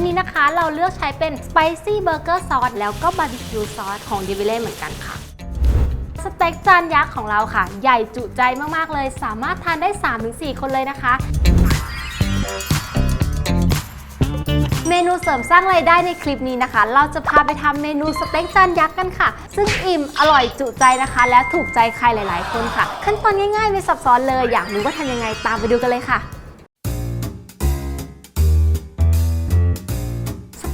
วันนี้นะคะเราเลือกใช้เป็น Spicy Burger Sauce แล้วก็ Barbecue Sauce ของ d i v i l e เหมือนกันค่ะสเต็กจานยักษ์ของเราค่ะ ใหญ่จุใจมากๆเลย สามารถทานได้ 3-4 คนเลยนะคะ เมนูเสริมสร้างไรายได้ในคลิปนี้นะคะ เราจะพาไปทำเมนูสเต็กจานยักษ์กันค่ะ ซึ่งอิ่มอร่อยจุใจนะคะ และถูกใจใครหลาย ๆ คนค่ะ ขั้นตอนง่ายๆไม่ซับซ้อนเลย อยากรู้ว่าทำยังไงตามไปดูกันเลยค่ะ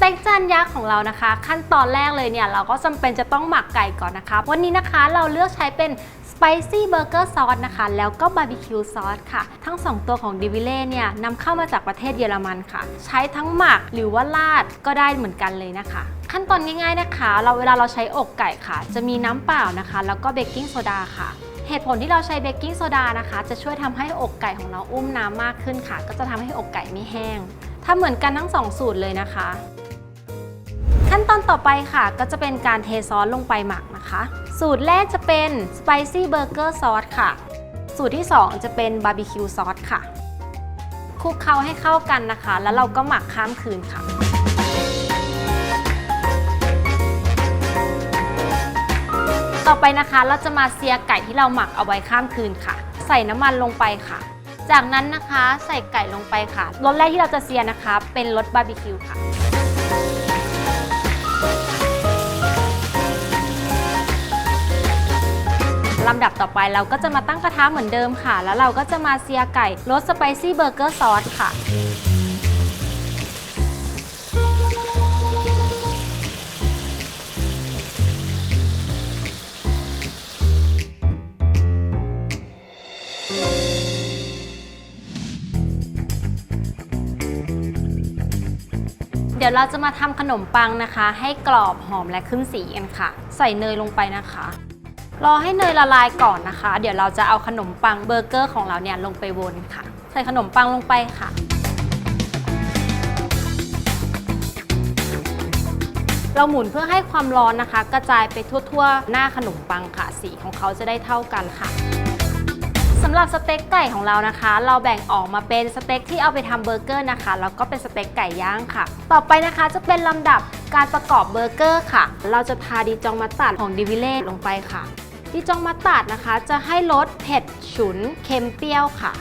ต็กจานยักษ์ของเรานะคะ ขั้นตอนแรกเลยเนี่ยเราก็จำเป็นจะต้องหมักไก่ก่อนนะคะ วันนี้นะคะเราเลือกใช้เป็น Spicy Burger Sauce นะคะ แล้วก็ Barbecue Sauce ค่ะ ทั้ง 2 ตัวของ d i v i l e เนี่ยนำเข้ามาจากประเทศเยอรมันค่ะ ใช้ทั้งหมักหรือว่าราดก็ได้เหมือนกันเลยนะคะ ขั้นตอนง่ายๆนะคะ เราเวลาเราใช้อกไก่ค่ะ จะมีน้ำเปล่านะคะ แล้วก็เบกกิ้งโซดาค่ะเหตุผลที่เราใช้เบกกิ้งโซดานะคะ จะช่วยทำให้อกไก่ของเราอุ้มน้ำมากขึ้นค่ะ ก็จะทำให้อกไก่ไม่แห้งทำเหมือนกันทั้งสองสูตรเลยนะคะ ขั้นตอนต่อไปค่ะ ก็จะเป็นการเทซอสลงไปหมักนะคะ สูตรแรกจะเป็น Spicy Burger Sauce ค่ะ สูตรที่ 2 จะเป็น Barbecue Sauce ค่ะคลุกเคล้าให้เข้ากันนะคะ แล้วเราก็หมักข้ามคืนค่ะต่อไปนะคะเราจะมาเซียไก่ที่เราหมักเอาไว้ข้ามคืนค่ะ ใส่น้ำมันลงไปค่ะ จากนั้นนะคะใส่ไก่ลงไปค่ะรสแรกที่เราจะเซียนะคะ เป็นรสบาร์บีคิวค่ะ ลำดับต่อไปเราก็จะมาตั้งกระทะเหมือนเดิมค่ะ แล้วเราก็จะมาเซียไก่รสสไปซี่เบอร์เกอร์ซอสค่ะ เดี๋ยวเราจะมาทำขนมปังนะคะ ให้กรอบหอมและขึ้นสีกันค่ะ ใส่เนยลงไปนะคะ รอให้เนยละลายก่อนนะคะ เดี๋ยวเราจะเอาขนมปังเบอร์เกอร์ของเราเนี่ยลงไปวนค่ะ ใส่ขนมปังลงไปค่ะ เราหมุนเพื่อให้ความร้อนนะคะ กระจายไปทั่วๆ หน้าขนมปังค่ะ สีของเขาจะได้เท่ากันค่ะ หรับสเต็กไก่ของเรานะคะ เราแบ่งออกมาเป็นสเต็กที่เอาไปทำเบอร์เกอร์นะคะ แล้วก็เป็นสเต็กไก่ย่างค่ะ ต่อไปนะคะจะเป็นลำดับการประกอบเบอร์เกอร์ค่ะ เราจะทาดีจองมัสตาร์ดของดิวิเล่ลงไปค่ะ ดีจองมัสตาร์ดนะคะจะให้รสเผ็ดฉุนเค็มเปรี้ยวค่ะ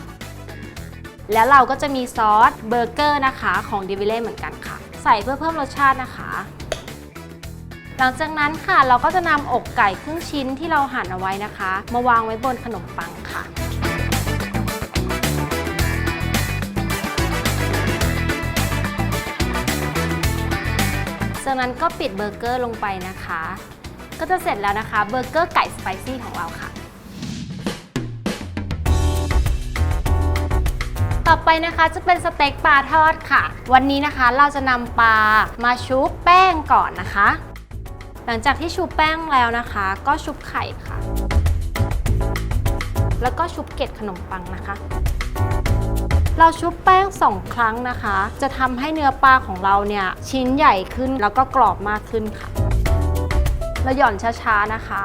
แล้วเราก็จะมีซอสเบอร์เกอร์นะคะของดิวิเล่เหมือนกันค่ะ ใส่เพื่อเพิ่มรสชาตินะคะหลังจากนั้นค่ะเราก็จะนำอกไก่ครึ่งชิ้นที่เราหั่นเอาไว้นะคะ มาวางไว้บนขนมปังค่ะ จากนั้นก็ปิดเบอร์เกอร์ลงไปนะคะ ก็จะเสร็จแล้วนะคะเบอร์เกอร์ไก่สไปซี่ของเราค่ะ ต่อไปนะคะจะเป็นสเต็กปลาทอดค่ะ วันนี้นะคะเราจะนำปลามาชุบแป้งก่อนนะคะ หลังจากที่ชุบแป้งแล้วนะคะ ก็ชุบไข่ค่ะ แล้วก็ชุบเกล็ดขนมปังนะคะ เราชุบแป้งสองครั้งนะคะ จะทำให้เนื้อปลาของเราเนี่ยชิ้นใหญ่ขึ้นแล้วก็กรอบมากขึ้นค่ะ เราหย่อนช้าๆนะคะ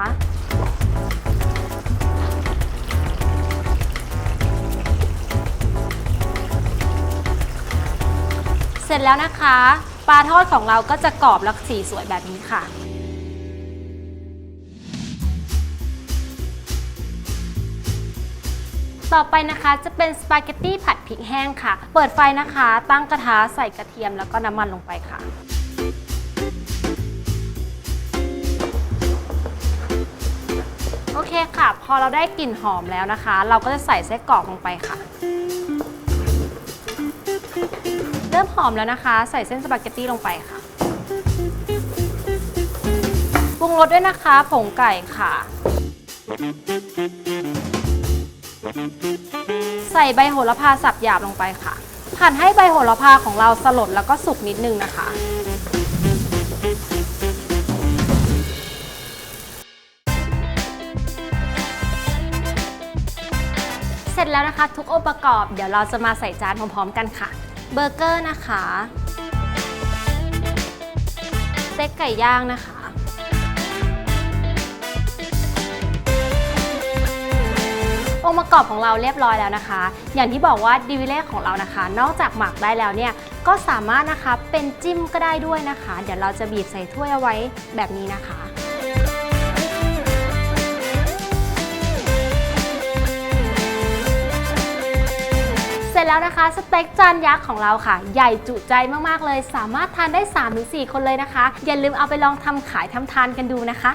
เสร็จแล้วนะคะ ปลาทอดของเราก็จะกรอบและสีสวยแบบนี้ค่ะ ต่อไปนะคะจะเป็นสปาเกตตี้ผัดพริกแห้งค่ะ เปิดไฟนะคะ ตั้งกระทะใส่กระเทียมแล้วก็น้ำมันลงไปค่ะ โอเคค่ะ พอเราได้กลิ่นหอมแล้วนะคะ เราก็จะใส่ไส้กรอกลงไปค่ะ เริ่มหอมแล้วนะคะ ใส่เส้นสปาเกตตี้ลงไปค่ะปรุงรสด้วยนะคะ ผงไก่ค่ะ ใส่ใบโหระพาสับหยาบลงไปค่ะ ผัดให้ใบโหระพาของเราสลดแล้วก็สุกนิดนึงนะคะ เสร็จแล้วนะคะ ทุกองค์ประกอบเดี๋ยวเราจะมาใส่จานพร้อมๆกันค่ะ เบอร์เกอร์นะคะ สเต็กไก่ย่างนะคะ องค์ประกอบของเราเรียบร้อยแล้วนะคะ อย่างที่บอกว่าดิวิเล่ของเรานะคะ นอกจากหมักได้แล้วเนี่ยก็สามารถนะคะเป็นจิ้มก็ได้ด้วยนะคะ เดี๋ยวเราจะบีบใส่ถ้วยเอาไว้แบบนี้นะคะเสร็จแล้วนะคะสเต็กจานยักษ์ของเราค่ะ ใหญ่จุใจมาก ๆ เลย สามารถทานได้ 3-4 คนเลยนะคะ อย่าลืมเอาไปลองทำขายทำทานกันดูนะคะ